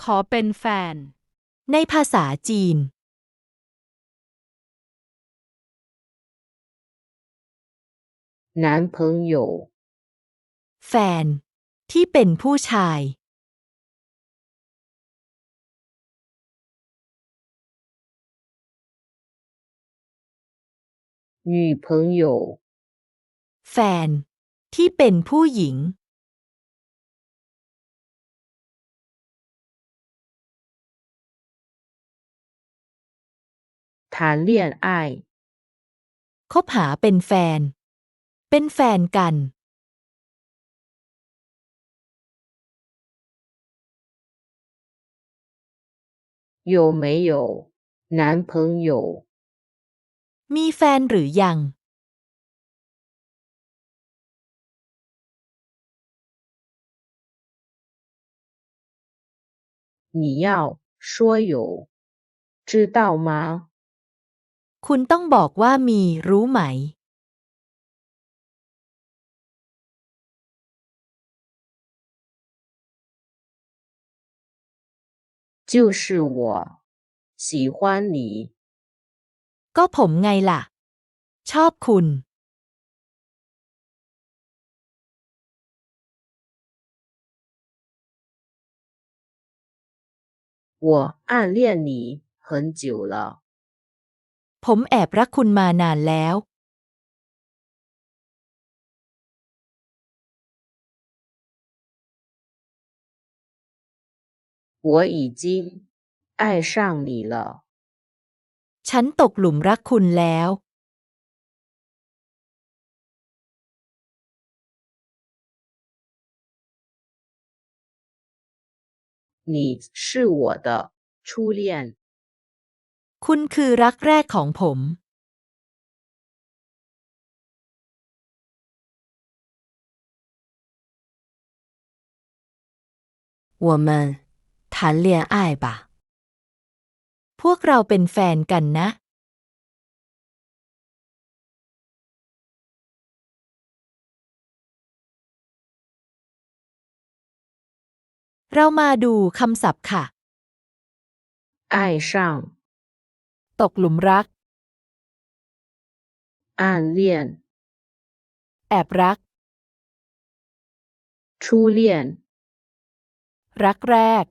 ขอเป็นแฟน ในภาษาจีน 男朋友， แฟน ที่เป็นผู้ชาย 女朋友， แฟน ที่เป็นผู้หญิง 谈恋爱， คบหาเป็นแฟน เป็นแฟนกัน 有没有男朋友？ มีแฟนหรือยัง 你要说有，知道吗？ คุณต้องบอกว่ามีรู้ไหม 就是我喜欢你， ก็ผมไงล่ะ ชอบคุณ 我暗恋你很久了。 ผมแอบรักคุณมานานแล้ว 我已经爱上你了。 ฉันตกหลุมรักคุณแล้ว 你是我的初恋， คุณคือรักแรกของผม 我们谈恋爱吧。 พวกเราเป็นแฟนกันนะ เรามาดูคำศัพท์ค่ะ 爱上、 ตกหลุมรัก อ่านเลียน แอบรัก ชูเลียน รักแรก